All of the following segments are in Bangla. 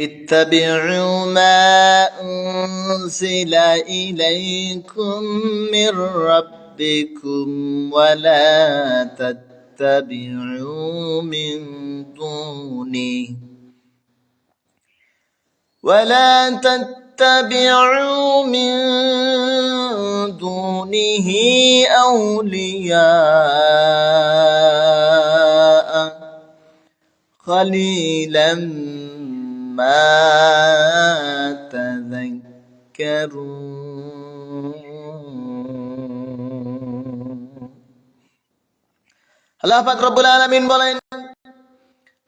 اتبعوا ما أنزل إليكم من ربكم ولا تتبعوا من دونه ولا تتبعوا من دونه أولياء. قليلا ما تذكرون আল্লাহ পাক রব্বুল আলামিন বলেন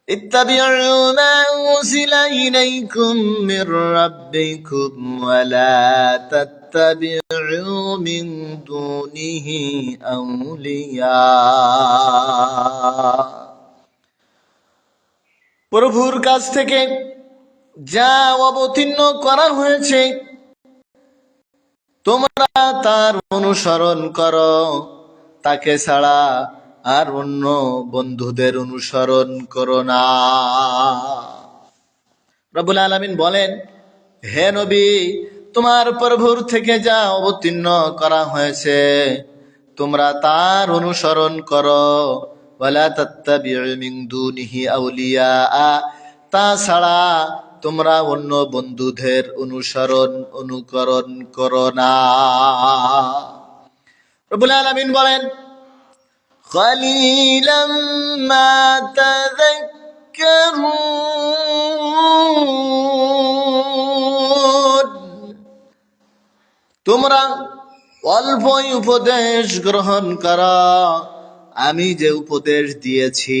اتبعوا ما أنزل إليكم من ربكم ولا تتبعوا من دونه أولياء প্রভুর কাছ থেকে যা অবতীর্ণ করা হয়েছে, তোমরা তার অনুসরণ করো। তাকে ছাড়া আর অন্য বন্ধুদের অনুসরণ করো না। রবুল আলমিন বলেন, হে নবী, তোমার প্রভুর থেকে যা অবতীর্ণ করা হয়েছে, তোমরা তার অনুসরণ করো। ওয়ালা তাত্তাবিউ মিন দুনিহি আউলিয়া তাছাড়া তোমরা অন্য বন্ধুদের অনুসরণ অনুকরণ করো না রবুল আলমিন বলেন قليلا ما تذكرون তোমরা অল্পই উপদেশ গ্রহণ কর আমি যে উপদেশ দিয়েছি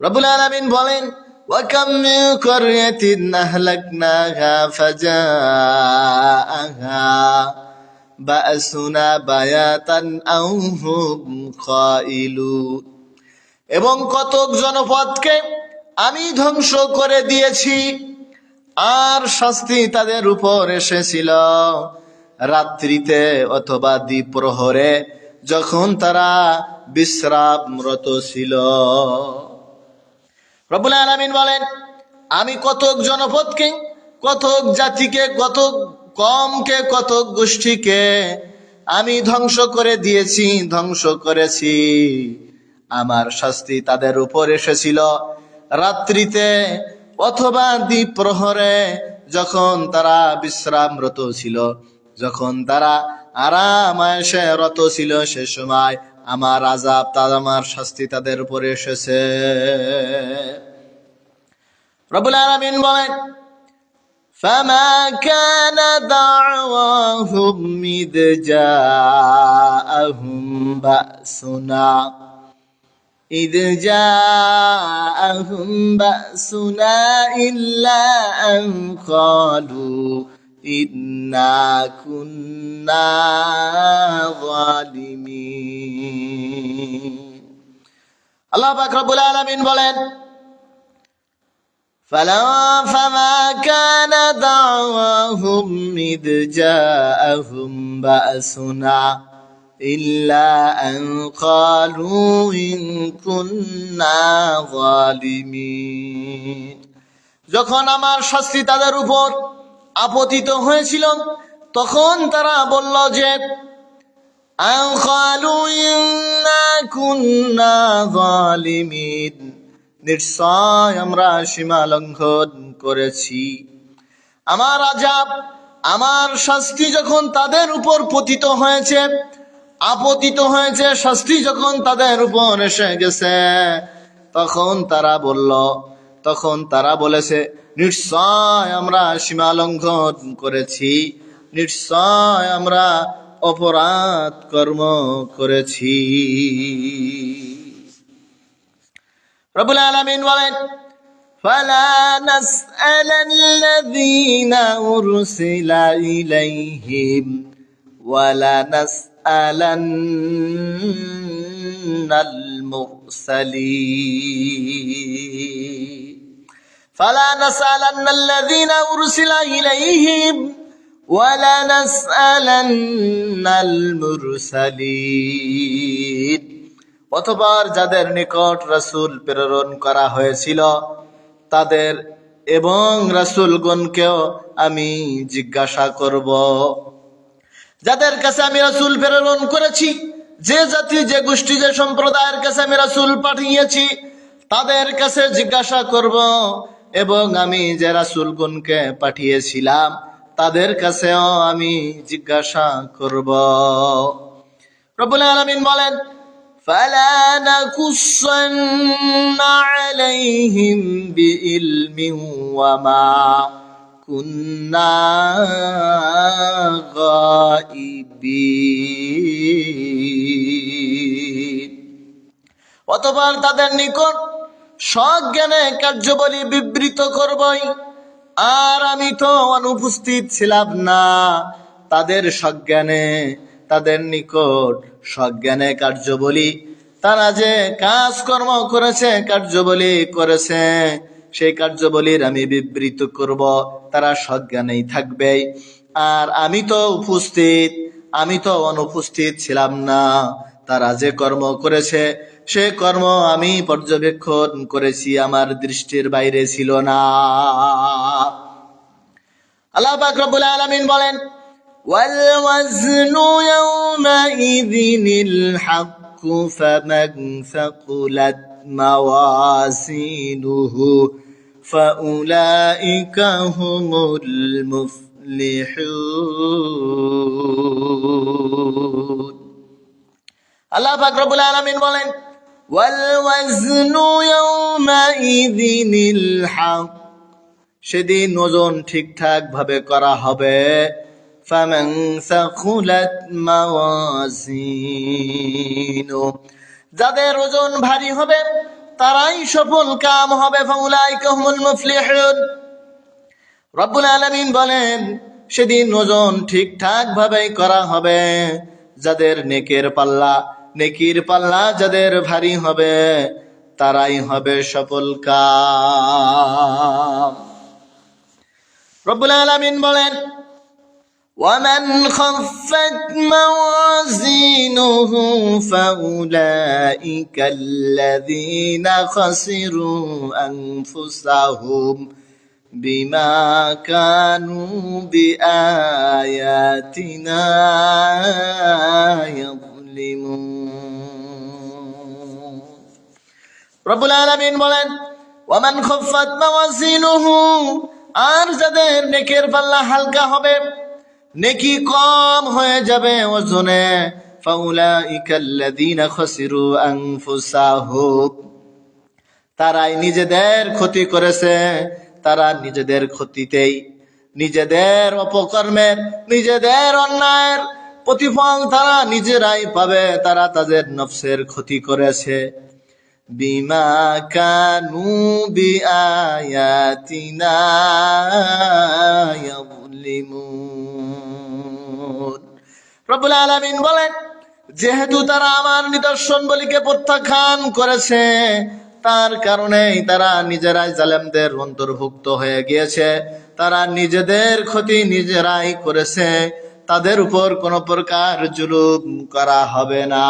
رب العالمين بولين وكم من قرية أهلكناها فجاءها بأسنا بياتا أو هم قائلون এবং কতক জনপদকে আমি ধ্বংস করে দিয়েছি আর শাস্তি তাদের উপর এসেছিল রাত্রিতে অথবা দ্বীপ্রহরে যখন তারা বিশ্রামরত ছিল রবুল আলমিন বলেন, আমি কতক জনপদকে, কতক জাতিকে, কতক কমকে, কতক গোষ্ঠীকে আমি ধ্বংস করে দিয়েছি, ধ্বংস করেছি। আমার শাস্তি তাদের উপর এসেছিল। রাত্রিতে অথবা দ্বীপ প্রহরে যখন তারা বিশ্রামরত ছিল, যখন তারা আরাম আয়সে রত ছিল, সে সময় আমার আজাব তার আমার শাস্তি তাদের উপরে এসেছে রবুল আলমিন বলেন فما كان دعواهم إذ جاءهم بأسنا إذ جاءهم بأسنا إلا أن قالوا إنا كنا ظالمين الله পাক রব্বুল আলামিন বলেন فلا فما كان دعواهم إذ جاءهم بأسنا إلا أن قالوا إن كنا ظالمين যখন আমার শাস্তি তাদের উপর আপতিত হয়েছিল, তখন তারা বলল যে নিশ্চয় আমরা সীমা লঙ্ঘন করেছি। আমার আজাব, আমার শাস্তি যখন তাদের উপর পতিত হয়েছে, আপতিত হয়েছে, শাস্তি যখন তাদের উপর এসে গেছে, তখন তারা বলল, তখন তারা বলেছে নিশ্চয় আমরা সীমা লঙ্ঘন করেছি নিশ্চয় আমরা অপরাধ কর্ম করেছি রবুল আলমিন বলেন فلا نسأل الذين أرسل إليهم ولا نسألن المرسلين فلا نسألن الذين أرسل إليهم ولا نسألن المرسلين অতবার যাদের নিকট রাসূল প্রেরণ করা হয়েছিল তাদের এবং রাসূলগণকেও আমি জিজ্ঞাসা করব যাদের কাছে আমি রাসূল প্রেরণ করেছি যে জাতি যে গোষ্ঠী যে সম্প্রদায়ের কাছে আমি রাসূল পাঠিয়েছি তাদের কাছে জিজ্ঞাসা করব এবং আমি যে রাসূলগণকে পাঠিয়েছিলাম তাদের কাছেও আমি জিজ্ঞাসা করব রব্বুল আলামিন বলেন فلا نقصن عليهم بعلم وما كنا غائبين অতবার তাদের নিকট সজ্ঞানে কার্যবলী বিবৃত করবই। আর আমি তো অনুপস্থিত ছিলাম না। তাদের সজ্ঞানে, তাদের নিকট সজ্ঞানে কার্যবলী। তারা যে কাজকর্ম করেছে, কার্যবলী করেছে, সেই কার্যবলীর আমি বিবৃত করব। তারা সজ্ঞানেই থাকবে। আর আমি তো উপস্থিত, আমি তো অনুপস্থিত ছিলাম না। তারা যে কর্ম করেছে সে কর্ম আমি পর্যবেক্ষণ করেছি আমার দৃষ্টির বাইরে ছিল না আল্লাহ পাক রব্বুল আলামিন বলেন والوزن يومئذ الحق فمن ثقلت موازينه فأولئك هم المفلحون আল্লাহ ফাকরবুল আলমিন বলেন সেদিন ওজন ঠিকঠাক ভাবে করা হবে। যাদের ওজন ভারী হবে, তারাই সফল কাম হবে। রব্বুল আলমিন বলেন, সেদিন ওজন ঠিকঠাক ভাবে করা হবে। যাদের নেকের পাল্লা নেকির পাল্লা যাদের ভারী হবে তারাই হবে সফল কাম রব্বুল আলামিন বলেন ومن خفت موازينه فأولئك الذين خسروا أنفسهم بما كانوا بآياتنا يظلمون রব্বুল আলমিন বলেন, ওয়ামান খফাত মাওয়াজিনুহু আর যাদের নেকের পাল্লা হালকা হবে, নেকি কম হয়ে যাবে ওজনে। ফাউলাইকাল্লাযীনা খাসিরু আনফুসাহুম তারাই নিজেদের ক্ষতি করেছে, তারা নিজেদের ক্ষতিতেই, নিজেদের অপকর্মের নিজেদের অন্যায়ের প্রতিফল তারা নিজেরাই পাবে, তারা তাদের নফসের ক্ষতি করেছে। বিমা কানু বি আয়াতিনা ইয়াযলিমুন। রব্বুল আলামিন বলেন, যেহেতু তারা আমার নিদর্শন বলিকে প্রত্যাখ্যান করেছে, তার কারণেই তারা নিজেরাই জালেমদের অন্তর্ভুক্ত হয়ে গিয়েছে। তারা নিজেদের ক্ষতি নিজেরাই করেছে, তাদের উপর কোনো প্রকার জুলুম করা হবে না।